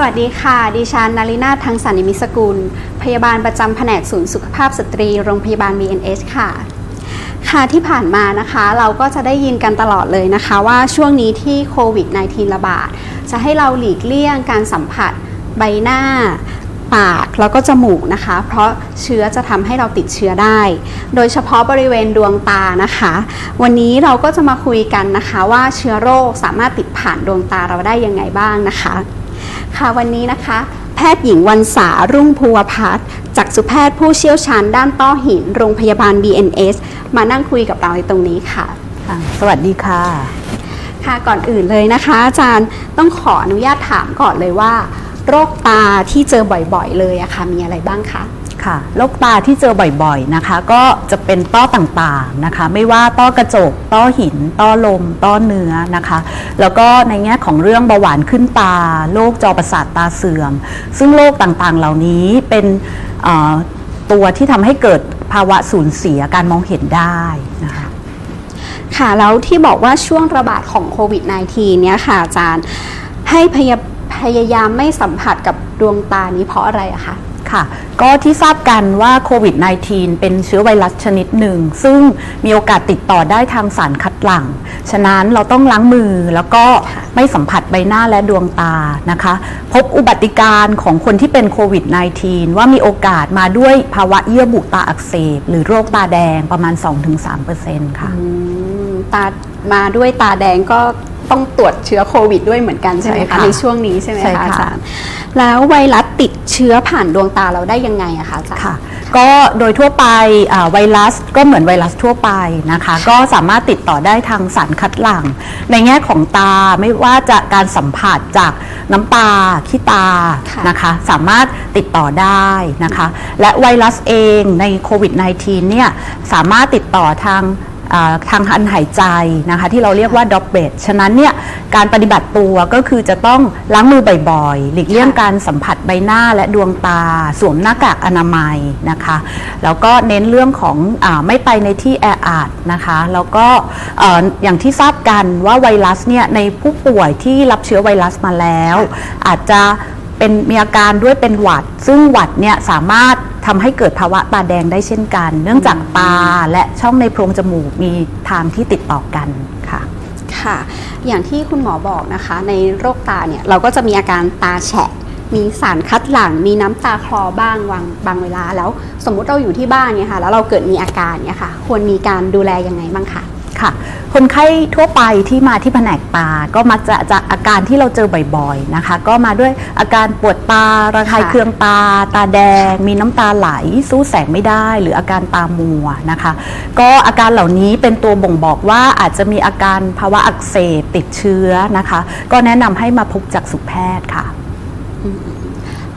สวัสดีค่ะ ดิฉันนารินาทางสันนิมิสกุล พยาบาลประจำแผนกศูนย์สุขภาพสตรี โรงพยาบาล BNH ค่ะ ค่ะที่ผ่านมานะคะ เราก็จะได้ยินกันตลอดเลยนะคะ ว่าช่วงนี้ที่โควิด -19 ระบาด จะให้เราหลีกเลี่ยงการสัมผัสใบหน้าปากแล้วก็จมูกนะคะ เพราะเชื้อจะทำให้เราติดเชื้อได้ โดยเฉพาะบริเวณดวงตานะคะ วันนี้เราก็จะมาคุยกันนะคะว่าเชื้อโรคสามารถติดผ่านดวงตาเราได้ยังไงบ้างนะคะ ค่ะวันนี้นะคะ แพทย์หญิงวันสารุ่งภูวพัฒน์จากสุแพทย์ผู้เชี่ยวชาญด้านต้อหิน โรงพยาบาล BNS มานั่งคุยกับเราในตรงนี้ค่ะค่ะสวัสดีค่ะ ค่ะก่อนอื่นเลยนะคะ อาจารย์ต้องขออนุญาตถามก่อนเลยว่า โรคตาที่เจอบ่อยๆ เลยอะค่ะมีอะไรบ้างคะ ค่ะโรคตาที่เจอบ่อยๆนะคะ ก็จะเป็นต้อต่างๆนะคะ ไม่ว่าต้อกระจก ต้อหิน ต้อลม ต้อเนื้อนะคะ แล้วก็ในแง่ของเรื่องเบาหวานขึ้นตาโรคจอประสาทตาเสื่อม ซึ่งโรคต่างๆเหล่านี้เป็นตัวที่ทำให้เกิดภาวะสูญเสียการมองเห็นได้นะคะค่ะแล้วที่บอกว่าช่วงระบาดของโควิด -19 เนี่ยค่ะอาจารย์ให้พยาพยายามไม่สัมผัสกับดวงตานี้เพราะอะไรอะคะ ค่ะก็ที่ทราบกันว่าโควิด -19 เป็นเชื้อไวรัสชนิดหนึ่ง ซึ่งมีโอกาสติดต่อได้ทางสารคัดหลั่ง ฉะนั้นเราต้องล้างมือแล้วก็ไม่สัมผัสใบหน้าและดวงตานะคะ พบอุบัติการณ์ของคนที่เป็นโควิด -19 ว่ามีโอกาสมาด้วยภาวะเยื่อบุตาอักเสบ หรือโรคตาแดงประมาณ 2-3%ค่ะอืมตามาด้วยตาแดงก็ ต้องตรวจเชื้อโควิดด้วยเหมือนกันใช่ไหมใช่คะค่ะในช่วงนี้ใช่ไหมใช่คะค่ะอาจารย์แล้วไวรัสติดเชื้อผ่านดวงตาเราได้ยังไงอะคะอาจารย์ค่ะก็โดยทั่วไปอ่าไวรัสก็เหมือนไวรัสทั่วไปนะคะ ก็สามารถติดต่อได้ทางสารคัดหลั่ง ในแง่ของตาไม่ว่าจะการสัมผัสจากน้ำตาขี้ตาค่ะนะคะ สามารถติดต่อได้นะคะ และไวรัสเองในโควิด -19 เนี่ยสามารถติดต่อทางอ่า ทางหันหายใจนะคะที่เราเรียกว่าดอปเบตฉะนั้นเนี่ยการปฏิบัติตัวก็คือจะต้องล้างมือบ่อยๆ หลีกเลี่ยงค่ะการสัมผัสใบหน้าและดวงตา สวมหน้ากากอนามัยนะคะแล้วก็เน้นเรื่องของอาไม่ไปในที่แออัดนะคะแล้วก็เอ่ออย่างที่ทราบกันว่าไวรัสเนี่ยในผู้ป่วยที่รับเชื้อไวรัสมาแล้ว อาจจะเป็นมีอาการด้วยเป็นหวัด ซึ่งหวัดเนี่ยสามารถ ทำให้เกิดภาวะตาแดงได้เช่นกัน เนื่องจากตาและช่องในโพรงจมูกมีทางที่ติดต่อกันค่ะค่ะ อย่างที่คุณหมอบอกนะคะ ในโรคตาเนี่ยเราก็จะมีอาการตาแฉะมีสารคัดหลั่ง มีน้ำตาคลอบ้างบางบางเวลา แล้วสมมุติเราอยู่ที่บ้านเนี่ยค่ะ แล้วเราเกิดมีอาการเนี่ยค่ะ ควรมีการดูแลยังไงบ้างคะ ค่ะ คนไข้ทั่วไปที่มาที่แผนกตา ก็มักจะจากอาการที่เราเจอบ่อยๆนะคะ ก็มาด้วยอาการปวดตา ระคายค่ะเคืองตา ตาแดง มีน้ำตาไหล สู้แสงไม่ได้ หรืออาการตามัวนะคะ ก็อาการเหล่านี้เป็นตัวบ่งบอกว่าอาจจะมีอาการภาวะอักเสบติดเชื้อนะคะ ก็แนะนำให้มาพบจักษุแพทย์ค่ะ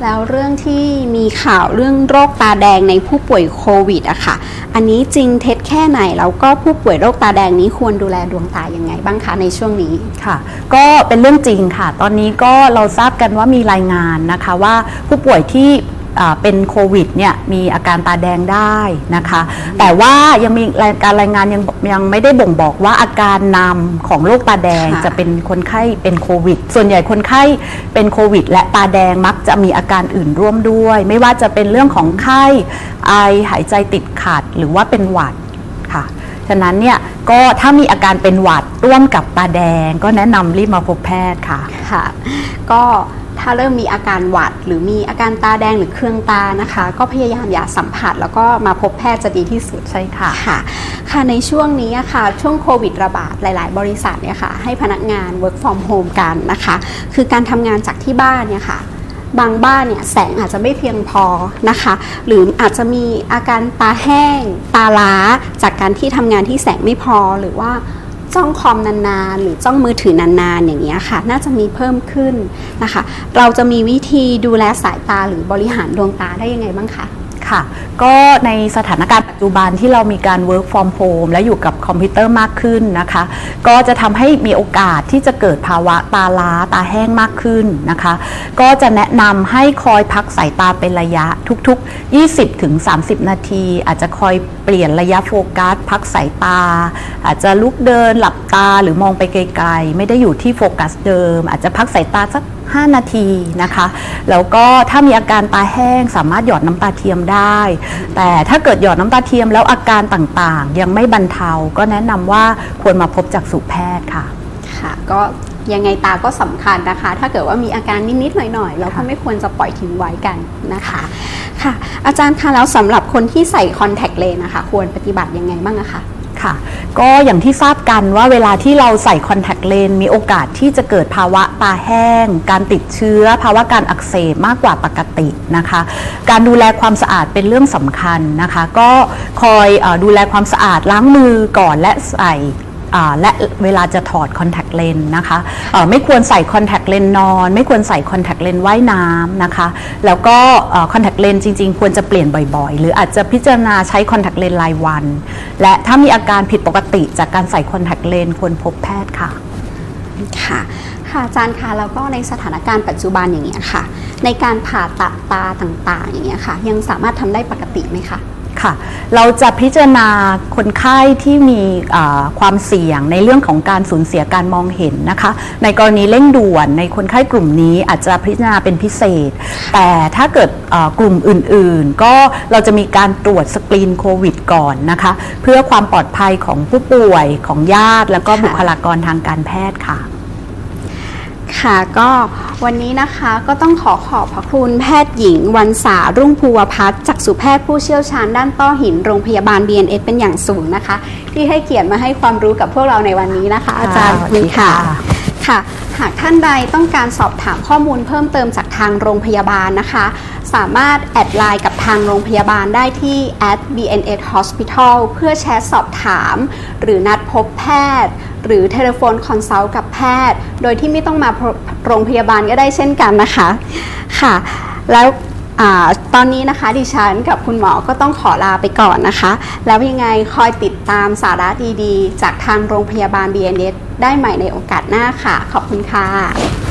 แล้วเรื่องที่มีข่าวเรื่องโรคตาแดงในผู้ป่วยโควิดอะค่ะ อันนี้จริงเท็จแค่ไหน แล้วก็ผู้ป่วยโรคตาแดงนี้ควรดูแลดวงตายังไงบ้างคะในช่วงนี้ค่ะ ก็เป็นเรื่องจริงค่ะ ตอนนี้ก็เราทราบกันว่ามีรายงานนะคะว่าผู้ป่วยที่ เป็นโควิดเนี่ยมีอาการตาแดงได้นะคะ แต่ว่ายังมีรายการรายงานยังยังไม่ได้บ่งบอกว่าอาการนำของโรคตาแดงค่ะจะเป็นคนไข้เป็นโควิด ส่วนใหญ่คนไข้เป็นโควิด และตาแดงมักจะมีอาการอื่นร่วมด้วย ไม่ว่าจะเป็นเรื่องของไข้ไอหายใจติดขัดหรือว่าเป็นหวัดค่ะฉะนั้นเนี่ยก็ถ้ามีอาการเป็นหวัดร่วมกับตาแดง ก็แนะนำรีบมาพบแพทย์ค่ะค่ะ ก็ ถ้าเริ่มมีอาการหวัด หรือมีอาการตาแดงหรือเครื่องตานะคะ ก็พยายามอย่าสัมผัส แล้วก็มาพบแพทย์จะดีที่สุดใช่ค่ะค่ะ ค่ะในช่วงนี้อะค่ะช่วงโควิดระบาดหลาย ๆ บริษัทเนี่ยค่ะให้พนักงาน work from home กันนะคะ คือการทำงานจากที่บ้านเนี่ยค่ะบางบ้านเนี่ยแสงอาจจะไม่เพียงพอนะคะ หรืออาจจะมีอาการตาแห้ง ตาล้า จากการที่ทำงานที่แสงไม่พอหรือว่า จ้องคอมนานๆ หรือจ้องมือถือนานๆ อย่างเงี้ยค่ะ น่าจะมีเพิ่มขึ้นนะคะ เราจะมีวิธีดูแลสายตาหรือบริหารดวงตาได้ยังไงบ้างคะ ค่ะ ก็ในสถานการณ์ปัจจุบันที่เรามีการ work from home และอยู่กับคอมพิวเตอร์มากขึ้นนะคะ ก็จะทำให้มีโอกาสที่จะเกิดภาวะตาล้าตาแห้งมากขึ้นนะคะ ก็จะแนะนำให้คอยพักสายตาเป็นระยะทุกๆ 20ถึง30 นาที อาจจะคอยเปลี่ยนระยะโฟกัส พักสายตา อาจจะลุกเดินหลับตาหรือมองไปไกลๆ ไม่ได้อยู่ที่โฟกัสเดิม อาจจะพักสายตาสัก 5 นาทีนะคะ แล้วก็ถ้ามีอาการตาแห้งสามารถหยอดน้ำตาเทียมได้ แต่ถ้าเกิดหยอดน้ำตาเทียมแล้วอาการต่างๆ ยังไม่บรรเทา ก็แนะนำว่าควรมาพบจักษุแพทย์ค่ะ ค่ะก็ยังไงตาก็สำคัญนะคะ ถ้าเกิดว่ามีอาการนิดๆหน่อยๆ เราก็ไม่ควรจะปล่อยทิ้งไว้กันนะคะค่ะ อาจารย์คะแล้วสำหรับคนที่ใส่คอนแทคเลนส์นะคะ ควรปฏิบัติยังไงบ้างะคะ ค่ะ ก็อย่างที่ทราบกันว่าเวลาที่เราใส่คอนแทคเลนส์มีโอกาสที่จะเกิดภาวะตาแห้ง การติดเชื้อ ภาวะการอักเสบมากกว่าปกตินะคะ การดูแลความสะอาดเป็นเรื่องสำคัญนะคะ ก็คอยอดูแลความสะอาดล้างมือก่อนและใส่ และเวลาจะถอดคอนแทคเลนส์นะคะไม่ควรใส่คอนแทคเลนส์นอน ไม่ควรใส่คอนแทคเลนส์ว่ายน้ำนะคะ แล้วก็คอนแทคเลนส์จริง ๆ ควรจะเปลี่ยนบ่อยๆ หรืออาจจะพิจารณาใช้คอนแทคเลนส์รายวัน และถ้ามีอาการผิดปกติจากการใส่คอนแทคเลนส์ควรพบแพทย์ค่ะค่ะค่ะอาจารย์คะแล้วก็ในสถานการณ์ปัจจุบันอย่างเงี้ยค่ะ ในการผ่าตัดตาต่างๆอย่างเงี้ยค่ะ ยังสามารถทำได้ปกติไหมคะ ค่ะ เราจะพิจารณาคนไข้ที่มีความเสี่ยงในเรื่องของการสูญเสียการมองเห็นนะคะ ในกรณีเร่งด่วนในคนไข้กลุ่มนี้อาจจะพิจารณาเป็นพิเศษ แต่ถ้าเกิดกลุ่มอื่นๆ ก็เราจะมีการตรวจสกรีนโควิดก่อนนะคะ เพื่อความปลอดภัยของผู้ป่วยของญาติ แล้วก็บุคลากรทางการแพทย์ค่ะ ค่ะก็วันนี้นะคะก็ต้องขอขอบพระคุณแพทย์หญิงวันสารุ่งภูวพัฒน์จากสุแพทย์ผู้เชี่ยวชาญด้านต้อหินโรงพยาบาล BNS เป็นอย่างสูงนะคะ ที่ให้เกียรติมาให้ความรู้กับพวกเราในวันนี้นะคะ อาจารย์สวัสดีค่ะค่ะ หากท่านใดต้องการสอบถามข้อมูลเพิ่มเติมจากทางโรงพยาบาลนะคะ สามารถแอดไลน์กับทางโรงพยาบาลได้ที่ @bns hospital เพื่อแชทสอบถาม หรือนัดพบแพทย์ หรือเทเลโฟนคอนซัลท์กับแพทย์ โดยที่ไม่ต้องมาโรงพยาบาลก็ได้เช่นกันนะคะค่ะ แล้วอตอนนี้นะคะดิฉันกับคุณหมอก็ต้องขอลาไปก่อนนะคะ แล้วยังไงคอยติดตามสาระดีๆ จากทางโรงพยาบาล BNS ได้ใหม่ในโอกาสหน้าค่ะ ขอบคุณค่ะ